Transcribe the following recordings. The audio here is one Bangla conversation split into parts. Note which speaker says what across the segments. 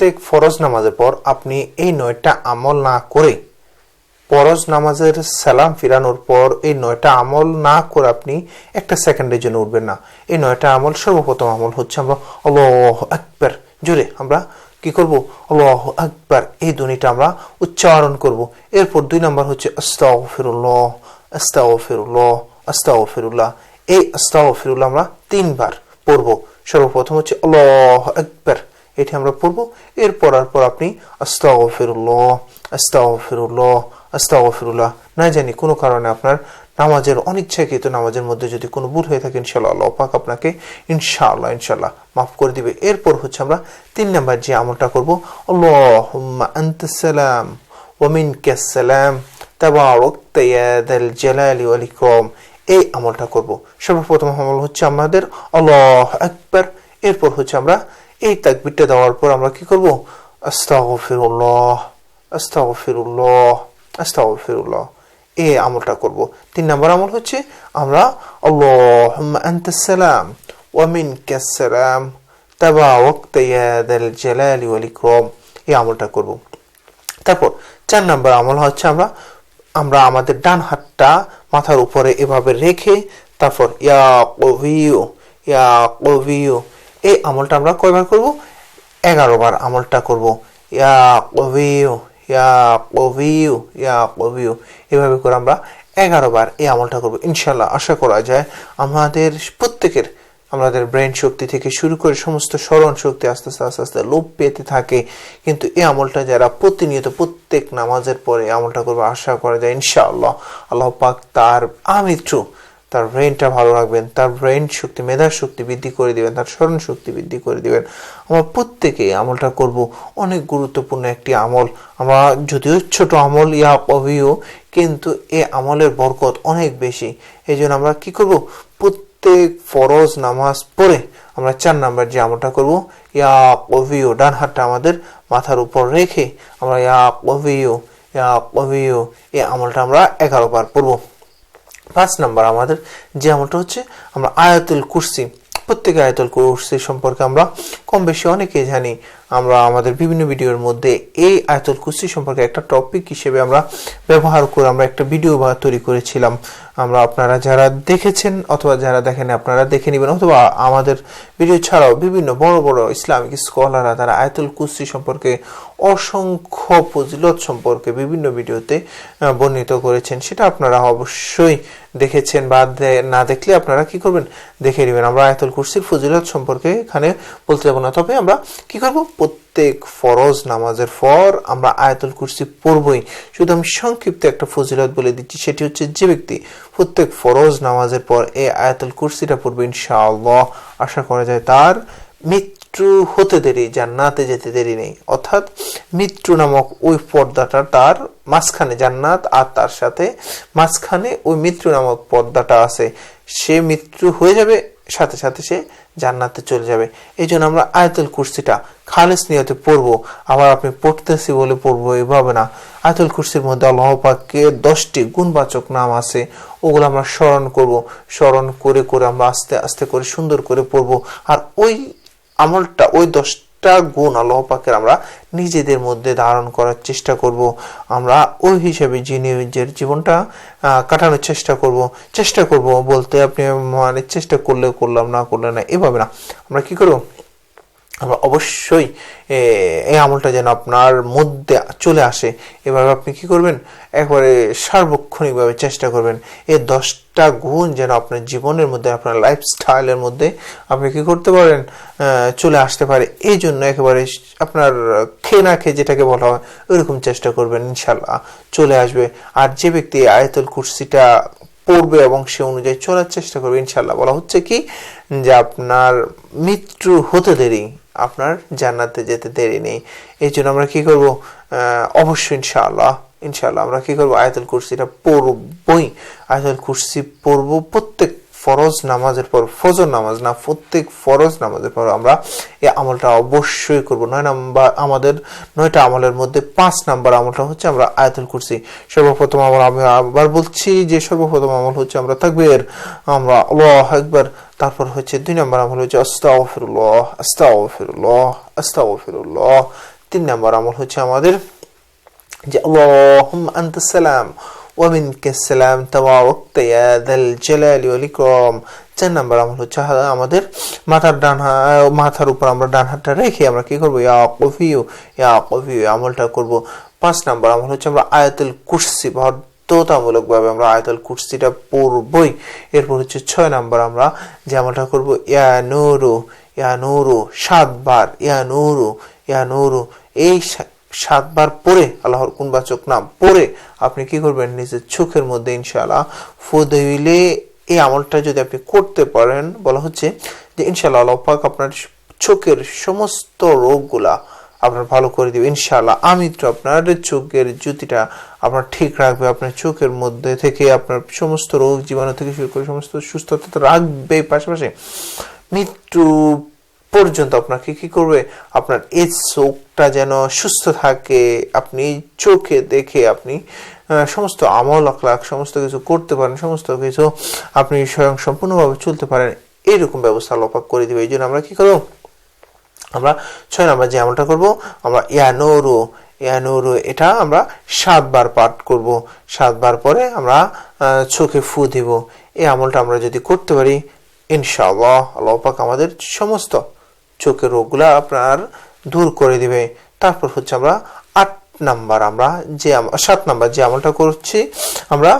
Speaker 1: প্রত্যেক ফরজ নামাজের পর আপনি এই নয়টা আমল না করে ফরজ নামাজের সালাম ফিরানোর পর এই নয়টা আমল না করে আপনি একটা সেকেন্ডের জন্য উঠবেন না। এই নয়টা আমল সর্বপ্রথম আমল হচ্ছে আমরা আল্লাহ আকবার। জোরে আমরা কি করব? আল্লাহ আকবার। এই ধ্বনিটা আমরা উচ্চারণ করব। এরপর দুই নম্বর হচ্ছে আস্তাগফিরুল্লাহ আস্তাগফিরুল্লাহ আস্তাগফিরুল্লাহ। এই আস্তাগফিরুল্লাহ আমরা তিনবার পড়ব। সর্বপ্রথম হচ্ছে আল্লাহ আকবার। এটি আমরা পড়ব। এরপর আর পর আপনি আস্তাগফিরুল্লাহ আস্তাগফিরুল্লাহ আস্তাগফিরুল্লাহ। না জানি, কোনো কারণে আপনার নামাজের অনিচ্ছাকৃত নামাজের মধ্যে যদি কোনো ভুল হয়ে থাকে ইনশাল্লাহ আল্লাহ পাক আপনাকে ইনশাআল্লাহ ইনশাল্লাহ মাফ করে দিবে। এরপর হচ্ছে আমরা তিন নাম্বার যে আমলটা করব, আল্লাহুম্মা আনতাস সালাম ওয়া মিনকাস সালাম, তাবারাকতা ইয়া যাল জালালি ওয়াল এই আমলটা করব। সর্বপ্রথম আমল হচ্ছে আমাদের আল্লাহ আকবার। এরপর হচ্ছে আমরা এই তাকবিরটা দেওয়ার পর আমরা কি করব? এই আমলটা করব। তিন নম্বর আমল হচ্ছে আমরা আল্লাহুম্মা সালাম ওয়া এই আমলটা করব। তারপর চার নম্বর আমল হচ্ছে আমরা আমরা আমাদের ডান হাতটা মাথার উপরে এভাবে রেখে তারপর ইয়া কবিউ ইয়া কবিউ এই আমলটা আমরা কয়বার করব? এগারো বার আমলটা করব। ইয়া কবিউ ইয়া কবিউ ইয়া কবিউ এভাবে করে আমরা এগারো বার এই আমলটা করব। ইনশাল্লাহ আশা করা যায় আমাদের প্রত্যেকের, আমাদের ব্রেন শক্তি থেকে শুরু করে সমস্ত স্মরণ শক্তি আস্তে আস্তে আস্তে আস্তে লোপ পেতে থাকে। কিন্তু এই আমলটা যারা প্রতিনিয়ত প্রত্যেক নামাজের পরে আমলটা করবে, আশা করা যায় ইনশাআল্লাহ আল্লাহ পাক তার আমৃত্যু তার ব্রেনটা ভালো রাখবেন, তার ব্রেন শক্তি, মেধার শক্তি বৃদ্ধি করে দিবেন, তার স্মরণ শক্তি বৃদ্ধি করে দিবেন। আমরা প্রত্যেকে আমলটা করব। অনেক গুরুত্বপূর্ণ একটি আমল। আমরা যদিও ছোট আমল, ইয়া অভিও কিন্তু এ আমলের বরকত অনেক বেশি। এই জন্য আমরা কি করব? প্রত্যেক ফরজ নামাজ পড়ে আমরা চার নাম্বার যে আমলটা করব, ইয়া কভিও ডান হাতটা আমাদের মাথার উপর রেখে আমরা ইয়া কভিও ইয়া কভিও এই আমলটা আমরা এগারো বার পড়ব। পাঁচ নাম্বার আমাদের যে আমলটা হচ্ছে, আমরা আয়াতুল কুরসি, প্রত্যেক আয়াতুল কুরসি সম্পর্কে আমরা কম বেশি অনেকেই জানি। আমরা আমাদের বিভিন্ন ভিডিওর মধ্যে এই আয়াতুল কুরসি সম্পর্কে একটা টপিক হিসেবে আমরা ব্যবহার করে আমরা একটা ভিডিও তৈরি করেছিলাম। আমরা আপনারা যারা দেখেছেন অথবা যারা দেখেন আপনারা দেখে নেবেন অথবা আমাদের ভিডিও ছাড়াও বিভিন্ন বড় বড় ইসলামিক স্কলাররা তারা আয়াতুল কুরসি সম্পর্কে অসংখ্য ফজিলত সম্পর্কে বিভিন্ন ভিডিওতে বর্ণিত করেছেন। সেটা আপনারা অবশ্যই দেখেছেন বা না দেখলে আপনারা কি করবেন? দেখে নেবেন। আমরা আয়াতুল কুরসির ফজিলত সম্পর্কে এখানে বলতে যাব না। তবে আমরা কি করব? প্রত্যেক ফরজ নামাজের পর আমরা আয়াতুল কুরসি পড়বই। শুধু আমি সংক্ষিপ্ত একটা ফজিলত বলে দিচ্ছি, সেটি হচ্ছে যে ব্যক্তি প্রত্যেক ফরজ নামাজের পর এই আয়াতুল কুরসিটা পড়বে ইনশাআল্লাহ। আশা করা যায় তার মৃত্যু হতে দেরি, জান্নাতে যেতে দেরি নেই। অর্থাৎ মৃত্যু নামক ওই পর্দাটা তার মাঝখানে, জান্নাত আর তার সাথে মাঝখানে ওই মৃত্যু নামক পর্দাটা আছে। সে মৃত্যু হয়ে যাবে সাথে সাথে সে জান্নাতে চলে যাবে। এই জন্য আমরা আয়তুল কুরসিটা খালেস নিয়তে পড়ব। আবার আপনি পড়তেছি বলে পড়ব, এভাবে না। আয়তুল কুরসির মধ্যে আল্লাহ পাকের দশটি গুণবাচক নাম আছে, ওগুলো আমরা স্মরণ করব। স্মরণ করে করে আমরা আস্তে আস্তে করে সুন্দর করে পড়ব। আর ওই আমলটা, ওই দশটা গুণ আল্লাহ পাকের আমরা নিজেদের মধ্যে ধারণ করার চেষ্টা করব। আমরা ওই হিসেবে নিজের জীবনটা কাটানোর চেষ্টা করব। চেষ্টা করব বলতে আপনি মানে চেষ্টা করলে করলাম, না করলে না, এভাবে না। আমরা কি করব? আমরা অবশ্যই এই আমলটা যেন আপনার মধ্যে চলে আসে। এভাবে আপনি কি করবেন? একবারে সার্বক্ষণিকভাবে চেষ্টা করবেন। এই দশটা গুণ যেন আপনার জীবনের মধ্যে, আপনার লাইফস্টাইলের মধ্যে আপনি কি করতে পারেন? চলে আসতে পারে। এই জন্য একেবারে আপনার খেয়ে না খেয়ে যেটাকে বলা হয়, ওইরকম চেষ্টা করবেন ইনশাল্লাহ চলে আসবে। আর যে ব্যক্তি আয়াতুল কুরসিটা পড়বে এবং সে অনুযায়ী চলার চেষ্টা করবে ইনশাল্লাহ বলা হচ্ছে কি? যে আপনার মৃত্যু হতে দেরি আপনার জান্নাতে যেতে দেরি নেই। এই জন্য আমরা কী করব? অবশ্যই ইনশাআল্লাহ ইনশাআল্লাহ আমরা কী করব? আয়াতুল কুরসিটা পড়বই। আয়াতুল কুরসি পড়ব প্রত্যেক ফরজ নামাজের পর, ফজর নামাজ না, প্রত্যেক ফরজ নামাজের পর আমরা এই আমলটা অবশ্যই করব। নয় নাম্বার আমাদের, নয়টা আমলের মধ্যে পাঁচ নাম্বার আমলটা হচ্ছে আমরা আয়াতুল কুরসি। সর্বপ্রথম আমল আমি আবার বলছি যে সর্বপ্রথম আমল হচ্ছে আমরা তাকবীর, আমরা আল্লাহ একবার তারপর হচ্ছে দুই নম্বর আমল হচ্ছে আস্তাগফিরুল্লাহ আস্তাগফিরুল্লাহ আস্তাগফিরুল্লাহ। তিন নম্বর আমল হচ্ছে আমাদের যে আল্লাহুম্মা আনতাস সালাম ওমিনকে সালাম তাওয়াক্ত ইয়া দাল জালালি ওয়াল ইকরাম চার নাম্বার আমল হচ্ছে আমাদের মাথার ডান মাথার উপর আমরা ডান হাতটা রেখে আমরা কি করব ইয়া কফিও ইয়া কফিও আমলটা করব পাঁচ নাম্বার আমল হচ্ছে আমরা আয়াতুল কুরসি বাধ্যতামূলকভাবে আমরা আয়াতুল কুরসিটা পড়বই এরপর হচ্ছে ছয় নাম্বার আমরা যে আমলটা করব ইয়া নুরু ইয়া নুরু সাতবার ইয়া নুরু ইয়া নুরু এই সাতবার পরে আল্লাহর কোনবাচক নাম পরে আপনি কি করবেন? নিজের চোখের মধ্যে ইনশাআল্লাহ ফু দিলে এই আমলটা যদি আপনি করতে পারেন, বলা হচ্ছে যে ইনশাআল্লাহ আল্লাহ পাক আপনার চোখের সমস্ত রোগগুলা আপনার ভালো করে দিবে। ইনশাআল্লাহ আমি তো আপনার চোখের জ্যোতিটা আপনার ঠিক রাখবে, আপনার চোখের মধ্যে থেকে আপনার সমস্ত রোগ জীবাণু থেকে শুরু করে সমস্ত সুস্থতা রাখবে পাশাপাশি মৃত্যু পর্যন্ত আপনাকে কি করবে? আপনার এই চোখটা যেন সুস্থ থাকে, আপনি চোখে দেখে আপনি সমস্ত আমল আখলাখ, সমস্ত কিছু করতে পারেন, সমস্ত কিছু আপনি স্বয়ং সম্পূর্ণভাবে চলতে পারেন এইরকম ব্যবস্থা লোপাক করে দিবে। এই জন্য আমরা কি করব? আমরা ছয় নম্বর যে আমলটা করব, আমরা ইয়ানোরো ইয়ানোরো, এটা আমরা সাতবার পাঠ করব। সাতবার পরে আমরা চোখে ফু দিব। এই আমলটা আমরা যদি করতে পারি, ইনশাআল্লাহ আল্লাহ পাক আমাদের সমস্ত চোখের রোগগুলো আপনার দূর করে দিবে। তারপর হচ্ছে আমরা আট নাম্বার, আমরা যে সাত নাম্বার যে আমলটা করছি, আমরা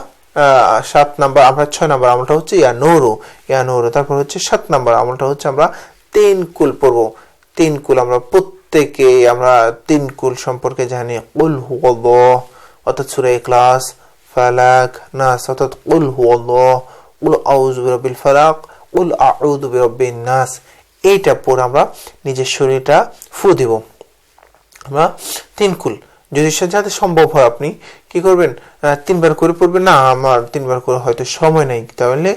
Speaker 1: সাত নাম্বার, আমরা ছয় নাম্বার আমলটা হচ্ছে ইয়া নৌরু ইয়া তারপর হচ্ছে সাত নাম্বার আমলটা হচ্ছে আমরা তিন কুল পড়ব। তিন কুল আমরা প্রত্যেকে আমরা তিন কুল সম্পর্কে জানি। কুল হুয়াল্লাহ, অর্থাৎ সূরা ক্লাস ফালাক, নাস, অর্থাৎ কুল হুয়াল্লাহ। কুল আউযু বিরাব্বিল ফালাক উল আউদ বিরাব্বিন নাস। এইটা পরে আমরা নিজের শরীরটা ফু দেব। আমরা তিন কুল। যদি যাতে সম্ভব হয় আপনি কি করবেন? তিনবার করে পড়বেন। না, আমার তিনবার করে হয়তো সময় নেই। তাহলে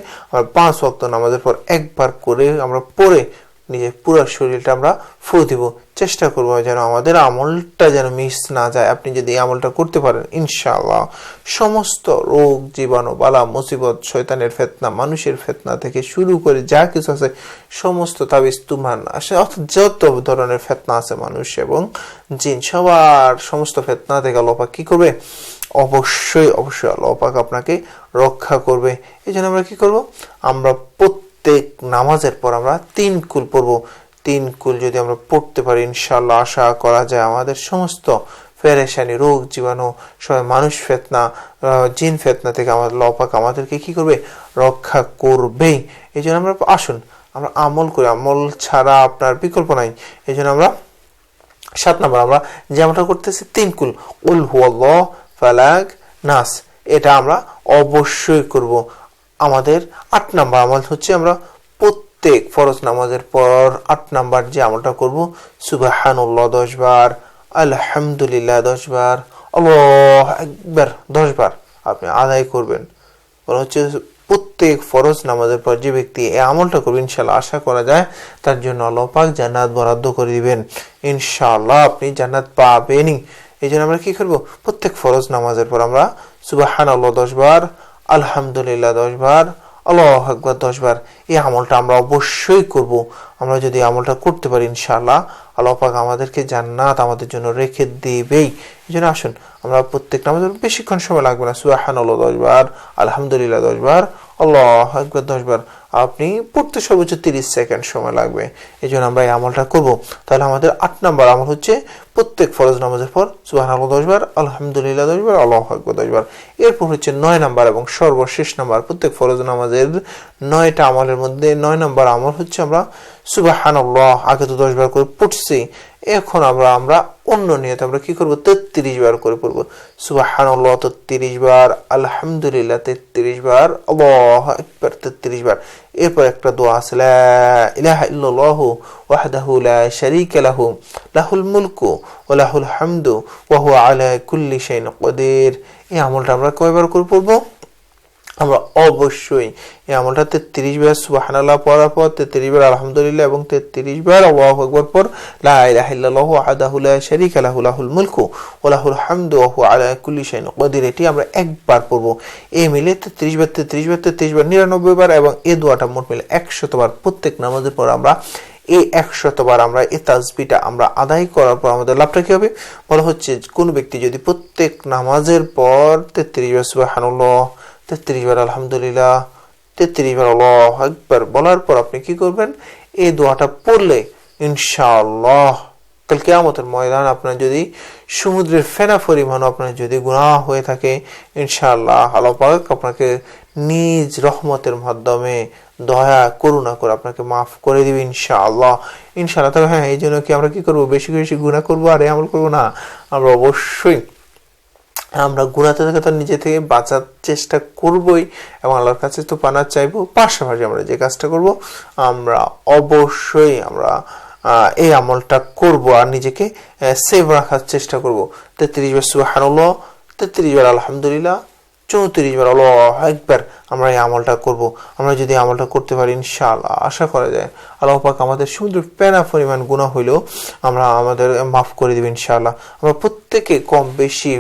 Speaker 1: পাঁচ অক্ত নামাজের পর একবার করে আমরা পড়ে নিজের পুরো শরীরটা আমরা ফু দিব। চেষ্টা করব যেন আমাদের আমলটা যেন মিস না যায়। আপনি যদি এই আমলটা করতে পারেন, ইনশাআল্লাহ সমস্ত রোগ, জীবাণু, বালা, মুসিবত, শয়তানের ফেতনা, মানুষের ফেতনা থেকে শুরু করে যা কিছু আছে, সমস্ত তাবিজ তুমান আসে, অর্থাৎ যত ধরনের ফেতনা আছে মানুষ এবং জিন, সবার সমস্ত ফেতনা থেকে আল্লাহ কি করবে? অবশ্যই অবশ্যই আল্লাহ পাক আপনাকে রক্ষা করবে। এই জন্য আমরা কি করব? আমরা প্রত্যেক নামাজের পর আমরা তিন কুল পড়ব। তিন কুল যদি আমরা পড়তে পারি ইনশাল্লাহ আশা করা যায় আমাদের সমস্ত পেরেশানি রোগ জীবাণু, সবাই মানুষ ফেতনা জিন ফেতনা থেকে আমাদের লপাক আমাদেরকে কি করবে? রক্ষা করবেই। এই জন্য আমরা আসুন, আমরা আমল করি। আমল ছাড়া আপনার বিকল্প নাই। এই জন্য আমরা সাত নম্বর, আমরা যেমনটা করতেছি, তিন কুল। উল হুয়াল্লাহ ফালাক নাস। এটা আমরা অবশ্যই করব। আমাদের আট নাম্বার আমল হচ্ছে আমরা প্রত্যেক ফরজ নামাজের পর আট নাম্বার যে আমলটা করব। সুবাহানুল্লাহ দশ বার, আলহামদুলিল্লাহ দশ বার, আল্লাহ একবার দশবার আপনি আদায় করবেন। হচ্ছে প্রত্যেক ফরজ নামাজের পর যে ব্যক্তি এই আমলটা করবে ইনশাল্লাহ আশা করা যায় তার জন্য আল্লাহ পাক জান্নাত বরাদ্দ করে দিবেন। ইনশাল্লাহ আপনি জান্নাত পাবেনই। এই জন্য আমরা কি করব? প্রত্যেক ফরজ নামাজের পর আমরা সুবাহান আল্লাহ দশ বার আলহামদুলিল্লাহ দশ বার আল্লাহ আকবর দশ বার এই আমলটা আমরা অবশ্যই করব। আমরা যদি আমলটা করতে পারি, ইনশাআল্লাহ, আল্লাহ পাক আমাদেরকে জান্নাত আমাদের জন্য রেখে দেবেই। এই জন্য আসুন, আমরা প্রত্যেক নামাজের বেশিক্ষণ সময় লাগবে না। সুবাহান আল্লাহ দশ বার আলহামদুলিল্লাহ দশ বার আল্লাহ একবার দশ বার আপনি পড়তে সর্বোচ্চ তিরিশ সেকেন্ড সময় লাগবে। এই জন্য আমরা এই আমলটা করব। তাহলে আমাদের আট নম্বর আমল হচ্ছে প্রত্যেক ফরজ নামাজের পর সুবাহ আল্লাহ দশ বার আলহামদুলিল্লাহ দশবার, আল্লাহ আকবর দশ বার এরপর হচ্ছে নয় নাম্বার এবং সর্বশেষ নাম্বার। প্রত্যেক ফরজ নামাজের নয়টা আমলের মধ্যে নয় নাম্বার আমল হচ্ছে আমরা সুবাহান আল্লাহ আগে তো দশবার করে পড়ছি। এখন আমরা আমরা অন্য নিয়তে আমরা কি করব? তেত্রিশ বার করে পড়ব। সুবাহান আল্লাহ তেত্রিশ বার, আলহামদুলিল্লাহ তেত্রিশ বার, আল্লাহ একবার তেত্রিশ বার। এরপর একটা দোয়া আছে লা ইলাহা ইল্লাল্লাহু ওয়াহদাহু লা শারীকা লাহু লাহুল মুলকু ওয়া লাহুল হামদু ওয়া হুয়া আলা কুল্লি শাইইন কদির এই আমলটা আমরা কয়বার করে পড়ব আমরা অবশ্যই এই আমলটা তেত্রিশ বার সুবহানাল্লাহ পড়ার পর, তেত্রিশ বার আলহামদুলিল্লাহ এবং তেত্রিশ বার আল্লাহু আকবার পর, লা ইলাহা ইল্লাল্লাহু ওয়াহদাহু লা শারীকা লাহু মুলকু ওয়া লাহুল হামদু ওয়া আলা কুল্লি শাইইন কদির এটি আমরা একবার পড়ব। এ মিলে তেত্রিশ বার তেত্রিশ বার তেত্রিশ বার, নিরানব্বই বার এবং এ দোয়াটা মোট মিলে একশতবার প্রত্যেক নামাজের পর আমরা এই একশতবার আমরা এ তাজবিটা আমরা আদায় করার পর আমাদের লাভটা কি হবে? বলা হচ্ছে কোন ব্যক্তি যদি প্রত্যেক নামাজের পর তেত্রিশ বার সুবহানাল্লাহ তেত্রিশ বার আলহামদুলিল্লাহ, তেত্রিশ বার আল্লাহ একবার বলার পর আপনি কি করবেন? এই দোয়াটা পড়লে ইনশাআল্লাহ কাল কেয়ামতের ময়দান আপনার যদি সমুদ্রের ফেনা পরিমাণ আপনার যদি গুনাহ হয়ে থাকে, ইনশাআল্লাহ আল্লাহ পাক আপনাকে নিজ রহমতের মাধ্যমে দয়া, করুণা করে আপনাকে মাফ করে দিবে ইনশাআল্লাহ। ইনশাআল্লাহ, তবে হ্যাঁ এই জন্য কি আমরা কি করব? বেশি বেশি গুণা করব? আর আমল করব না? আমরা অবশ্যই আমরা গুণাতে থেকে তো নিজে থেকে বাঁচার চেষ্টা করবই এবং আল্লাহর কাছে তো পানার চাইব। পাশাপাশি আমরা যে কাজটা করব, আমরা অবশ্যই আমরা এই আমলটা করব আর নিজেকে সেভ রাখার চেষ্টা করব। তেত্রিশ বার সুবাহানুল্লাহ, তেত্রিশ বার আলহামদুলিল্লাহ, চৌত্রিশ বার আল্লাহ একবার আমরা এই আমলটা করব। আমরা যদি আমলটা করতে পারি, ইনশাআল্লাহ, আশা করা যায় আল্লাহ পাক আমাদের সমুদ্র প্যানা পরিমাণ গুণা হইলেও আমরা আমাদের মাফ করে দেব ইনশাআল্লাহ। আমরা প্রত্যেকে কম বেশি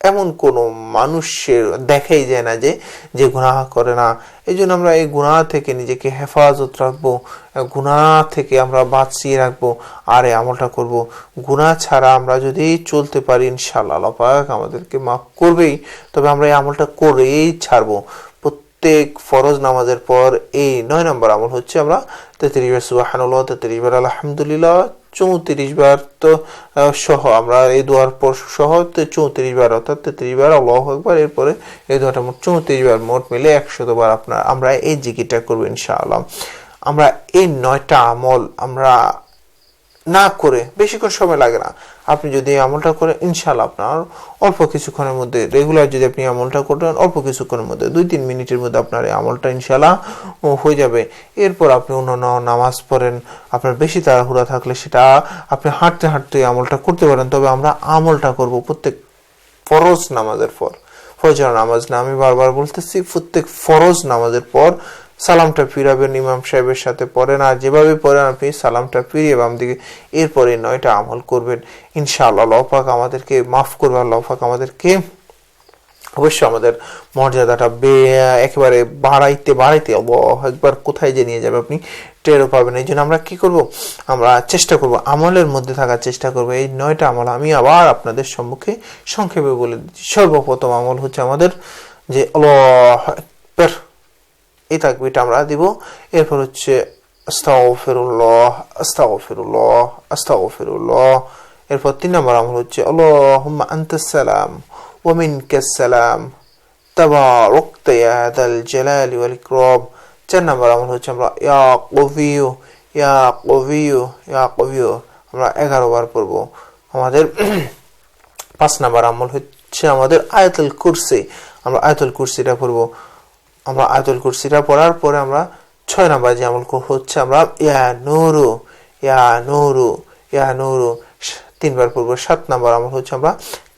Speaker 1: এমন কোনো মানুষের দেখাই যায় না যে যে গুনাহ করে না। এই জন্য আমরা এই গুনাহ থেকে নিজেকে হেফাজত রাখব, গুনাহ থেকে আমরা বাঁচিয়ে রাখব, আর এই আমলটা করব। গুনাহ ছাড়া আমরা যদি চলতে পারি ইনশাল্লাহ পাক আমাদেরকে মাফ করবেই। তবে আমরা এই আমলটা করেই ছাড়বো। প্রত্যেক ফরজ নামাজের পর এই নয় নম্বর আমল হচ্ছে আমরা তেত্রিশ বার সুবাহ তেত্রিশ বার আলহামদুলিল্লাহ চৌত্রিশ বার তো সহ, আমরা এই দোয়ার পর সহ চৌত্রিশ বার, অর্থাৎ তেত্রিশ বার, আল্লাহ একবার এরপরে এই দোয়াটা মোট চৌত্রিশ বার, মোট মিলে একশত বার আপনার, আমরা এই জিকিটা করব ইনশাআল্লাহ। আমরা এই নয়টা আমল, আমরা না করে বেশিক্ষণ সময় লাগে না। আপনি যদি আমলটা করেন ইনশাল্লাহ আপনার অল্প কিছুক্ষণের মধ্যে রেগুলার যদি আপনি আমলটা করতেন অল্প কিছুক্ষণের মধ্যে দুই তিন মিনিটের মধ্যে আপনার এই আমলটা ইনশাল্লাহ হয়ে যাবে। এরপর আপনি অন্যান্য নামাজ পড়েন, আপনার বেশি তাড়াহুড়া থাকলে সেটা আপনি হাঁটতে হাঁটতে আমলটা করতে পারেন। তবে আমরা আমলটা করব প্রত্যেক ফরজ নামাজের পর। ফজর নামাজ না, আমি বারবার বলতেছি, প্রত্যেক ফরজ নামাজের পর সালামটা ফিরাবেন ইমাম সাহেবের সাথে পড়েন আর যেভাবে পড়েন আপনি সালামটা ফিরিয়ে বাম দিকে, এরপরে নয়টা আমল করবেন। ইনশাআল্লাহ লফাক আমাদেরকে মাফ করবে লফাক আমাদেরকে অবশ্যই আমাদের মর্যাদাটা বে, একেবারে বাড়াইতে বাড়াইতে একবার কোথায় যে নিয়ে যাবে আপনি টেরও পাবেন এই জন্য আমরা কি করব? আমরা চেষ্টা করব, আমলের মধ্যে থাকার চেষ্টা করব। এই নয়টা আমল আমি আবার আপনাদের সম্মুখে সংক্ষেপে বলে দিচ্ছি। সর্বপ্রথম আমল হচ্ছে আমাদের যে আল্লাহ এই তাকবিটা আমরা দিব। এরপর হচ্ছে আস্তাগফিরুল্লাহ আস্তাগফিরুল্লাহ আস্তাগফিরুল্লাহ। এরপর তিন নম্বর আমল হচ্ছে, আল্লাহুম্মা আনতাস সালাম ওয়া মিনকাস সালাম। তাবারাকতা ইয়া যাল জালালি ওয়াল ইকরাম। চার নম্বর আমল হচ্ছে আমরা, ইয়া কবিয়ু ইয়া কবিয়ু ইয়া কবিয়ু। আমরা এগারো বার পড়ব। আমাদের পাঁচ নম্বর আমল হচ্ছে আমাদের আয়াতুল কুরসি। আমরা আয়াতুল কুরসিটা পড়ব। আমরা আয়তুল কুরসিটা পড়ার পরে আমরা ছয় নাম্বার যে আমল হচ্ছে আমরা ইয়া নুরু ইয়া নুরু ইয়া নুরু। তিনবার পড়ব। সাত নাম্বার আমল হচ্ছে আমরা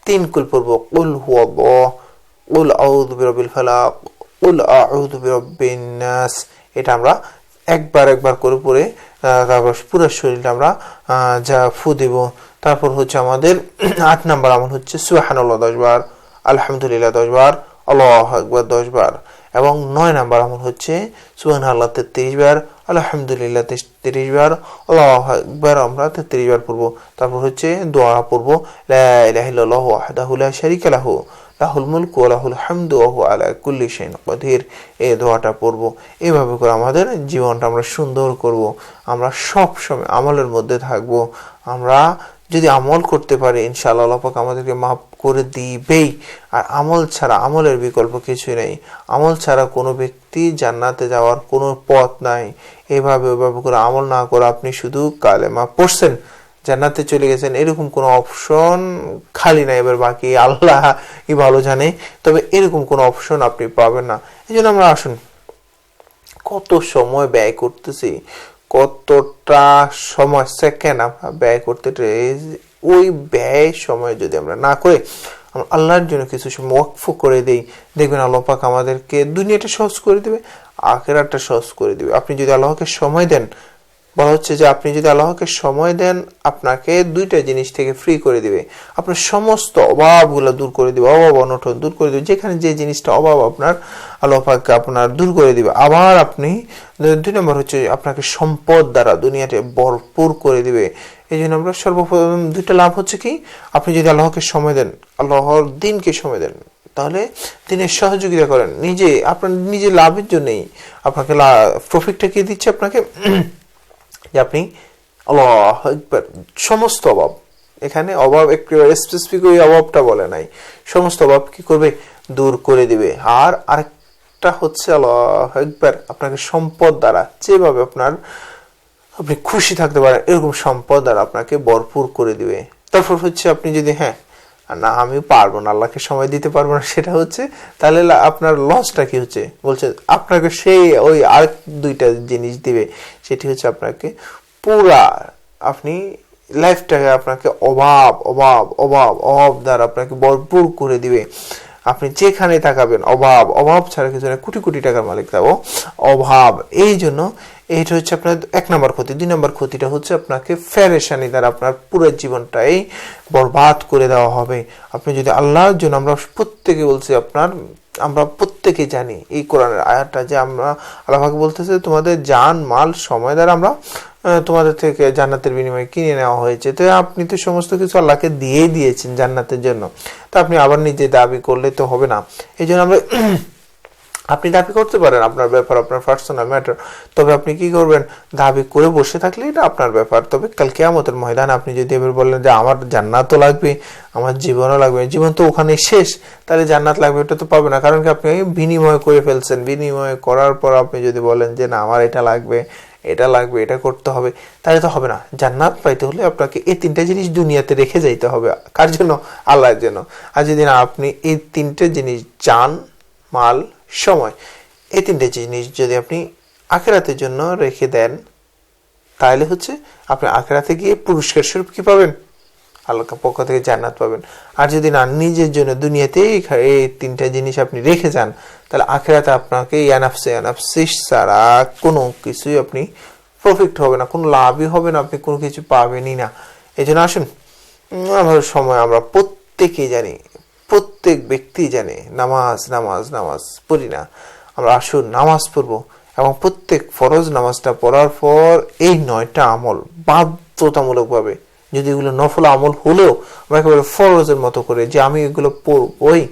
Speaker 1: তিন কুল পড়ব। কুল হুয়াল্লাহ, কুল আউযু বিরাব্বিল ফালাক, কুল আউযু বিরাব্বিন নাস। এটা আমরা একবার একবার করে পড়ে তারপর পুরো শরীরটা আমরা যা ফু দিব। তারপর হচ্ছে আমাদের আট নাম্বার আমল হচ্ছে সুবহানাল্লাহ দশ বার, আলহামদুলিল্লাহ দশ বার, আল্লাহ একবার দশ বার। এবং নয় নাম্বার আমল হচ্ছে সুহান আল্লাহ তেত্রিশ বার, আলহামদুলিল্লাহ তেত্রিশ বার, আল্লাহ একবার আমরা তেত্রিশ বার পড়ব। তারপর হচ্ছে দোয়া পড়ব শরিক আলাহ লাহুল মুলক লাহুল হামদু ওহু আলা কুল্লি শাইন কদির। এই দোয়াটা পড়ব। এইভাবে করে আমাদের জীবনটা আমরা সুন্দর করব। আমরা সব সময় আমলের মধ্যে থাকব। আমরা যদি আমল করতে পারে, ইনশাআল্লাহ পাক আমাদেরকে মাফ করে দিবেই। আর আমল ছাড়া আমলের বিকল্প কিছুই নেই। আমল ছাড়া কোনো ব্যক্তি জান্নাতে যাওয়ার কোনো পথ নাই। এভাবে ওইভাবে করে আমল না করে আপনি শুধু কালেমা পড়ছেন, জান্নাতে চলে গেছেন, এরকম কোনো অপশন খালি নাই। এবার বাকি আল্লাহ ই ভালো জানে, তবে এরকম কোনো অপশন আপনি পাবেন না। এই জন্য আমরা আসুন, কত সময় ব্যয় করতেছি কতটা সময় সেকেন্ড আমরা ব্যয় করতে ওই ব্যয় সময় যদি আমরা না করে আমরা আল্লাহর জন্য কিছু সময় ওয়াকফ করে দেই, দেখবেন আল্লাহ পাক আমাদেরকে দুনিয়াটা সহজ করে দেবে আখেরাটা সহজ করে দেবে। আপনি যদি আল্লাহকে সময় দেন বলা হচ্ছে যে আপনি যদি আল্লাহকে সময় দেন, আপনাকে দুইটা জিনিস থেকে ফ্রি করে দিবে। আপনার সমস্ত অভাবগুলো দূর করে দিবে, অভাব, অনটন দূর করে দিবে। যেখানে যে জিনিসটা অভাব আপনার, আল্লাহ পাক আপনার দূর করে দিবে। আবার আপনি, দুই নম্বর হচ্ছে আপনাকে সম্পদ দ্বারা দুনিয়াতে ভরপুর করে দিবে। এই জন্য আমরা সর্বপ্রথম দুইটা লাভ হচ্ছে কি? আপনি যদি আল্লাহকে সময় দেন, আল্লাহর দিনকে সময় দেন, তাহলে দিনের সহযোগিতা করেন। নিজে, আপনার নিজে লাভের জন্যই আপনাকে প্রফিটটা কি দিচ্ছে আপনাকে? যে আপনি সমস্ত অভাব। এখানে অভাব একটু স্পেসিফিক ওই অভাবটা বলে নাই। সমস্ত অভাব কি করবে? দূর করে দিবে। আর আরেকটা হচ্ছে আল্লাহ একবার আপনাকে সম্পদ দ্বারা যেভাবে আপনার আপনি খুশি থাকতে পারেন, এরকম সম্পদ দ্বারা আপনাকে ভরপুর করে দিবে। তারপর হচ্ছে আপনি যদি হ্যাঁ না আমি পারব না, আল্লাহকে সময় দিতে পারব না, সেটা হচ্ছে, তাহলে আপনার লসটা কি হচ্ছে? বলছে, আপনাকে সেই ওই আর দুইটা জিনিস দিবে, সেটি হচ্ছে আপনাকে পুরা, আপনি লাইফটাকে আপনাকে অভাব অভাব অভাব অভাব দ্বারা আপনাকে ভরপুর করে দিবে। আপনি যেখানে তাকাবেন, অভাব অভাব ছাড়া কিছু না কোটি কোটি টাকার মালিক থাকব অভাব। এই জন্য এইটা হচ্ছে আপনার এক নম্বর ক্ষতি। দুই নম্বর ক্ষতিটা হচ্ছে আপনাকে ফেরেশানি দ্বারা আপনার পুরো জীবনটাই বরবাদ করে দেওয়া হবে। আপনি যদি আল্লাহর জন্য আমরা প্রত্যেকে বলছি আপনার, আমরা প্রত্যেকে জানি এই কোরআনের আয়াতটা যে আমরা আল্লাহকে বলতেছে, তোমাদের যান মাল, সময় দ্বারা আমরা তোমাদের থেকে জান্নাতের বিনিময়ে কিনে নেওয়া হয়েছে। তো আপনি তো সমস্ত কিছু আল্লাহকে দিয়েই দিয়েছেন জান্নাতের জন্য। তা আপনি আবার নিজে দাবি করলে তো হবে না। এই জন্য আমরা আপনি দাবি করতে পারেন, আপনার ব্যাপার, আপনার পার্সোনাল ম্যাটার তবে আপনি কি করবেন? দাবি করে বসে থাকলে এটা আপনার ব্যাপার। তবে কাল কেয়ামতের ময়দান আপনি যদি এবার বললেন যে, আমার জান্নাতও লাগবে আমার জীবনও লাগবে, জীবন তো ওখানে শেষ, তাহলে জান্নাত লাগবে এটা তো পাবে না। কারণ কি আপনি বিনিময় করে ফেলছেন। বিনিময় করার পর আপনি যদি বলেন যে, না, আমার এটা লাগবে এটা লাগবে, এটা করতে হবে, তাহলে তো হবে না। জান্নাত পাইতে হলে আপনাকে এই তিনটা জিনিস দুনিয়াতে রেখে যাইতে হবে। কার জন্য? আল্লাহর জন্য। আর যদি না আপনি এই তিনটে জিনিস চান মাল, সময়। এই তিনটে জিনিস যদি আপনি আখেরাতের জন্য রেখে দেন, তাহলে হচ্ছে আপনি আখেরাতে গিয়ে পুরস্কার স্বরূপ কি পাবেন? আল্লাহর পক্ষ থেকে জান্নাত পাবেন। আর যদি না, নিজের জন্য দুনিয়াতেই এই তিনটা জিনিস আপনি রেখে যান, তাহলে আখেরাতে আপনাকে ইয়ানাফসে ইয়ানাফসিস ছাড়া কোনো কিছুই আপনি প্রফিট হবে না, কোনো লাভই হবে না, আপনি কোনো কিছু পাবেনই না। এই জন্য আসুন আমাদের সময় আমরা প্রত্যেকেই জানি প্রত্যেক ব্যক্তি জানে, নামাজ নামাজ নামাজ, পড়ি না। আমরা আসুন, নামাজ পড়ব এবং প্রত্যেক ফরজ নামাজটা পড়ার পর এই নয়টা আমল বাধ্যতামূলকভাবে, যদি এগুলো নফল আমল হলেও আমরা একেবারে ফরজের মতো করে যে আমি এগুলো পড়বই,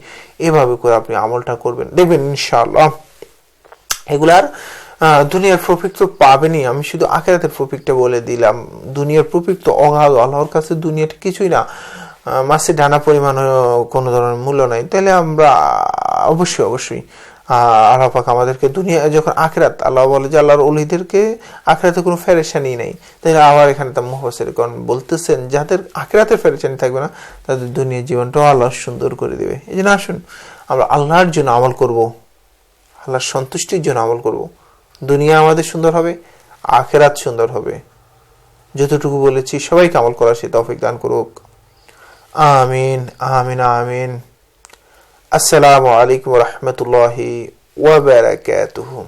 Speaker 1: এভাবে করে আপনি আমলটা করবেন। দেখবেন ইনশাআল্লাহ এগুলার দুনিয়ার প্রফিট তো পাবেনই। আমি শুধু আখেরাতের প্রফিটটা বলে দিলাম। দুনিয়ার প্রফিট তো অগাধ। আল্লাহর কাছে দুনিয়াটা কিছুই না। মাছের ডানা পরিমাণ কোনো ধরনের মূল্য নাই। তাহলে আমরা অবশ্যই অবশ্যই আল্লাহ পাক আমাদেরকে দুনিয়া, যখন আখরাত, আল্লাহ বলে যে আল্লাহর অলিদেরকে আখরাতে কোনো ফেরেশানি নেই। তাহলে আবার এখানে তা মুহসের কারণ বলতেছেন, যাদের আখরাতে ফেরেশানি থাকবে না, তাদের দুনিয়ার জীবনটাও আল্লাহ সুন্দর করে দেবে। এই জন্য আসুন, আমরা আল্লাহর জন্য আমল করব, আল্লাহর সন্তুষ্টির জন্য আমল করব। দুনিয়া আমাদের সুন্দর হবে, আখেরাত সুন্দর হবে। যতটুকু বলেছি, সবাইকে আমল করার সে তফিক দান করুক। آمين آمين آمين. السلام عليكم ورحمة الله وبركاته.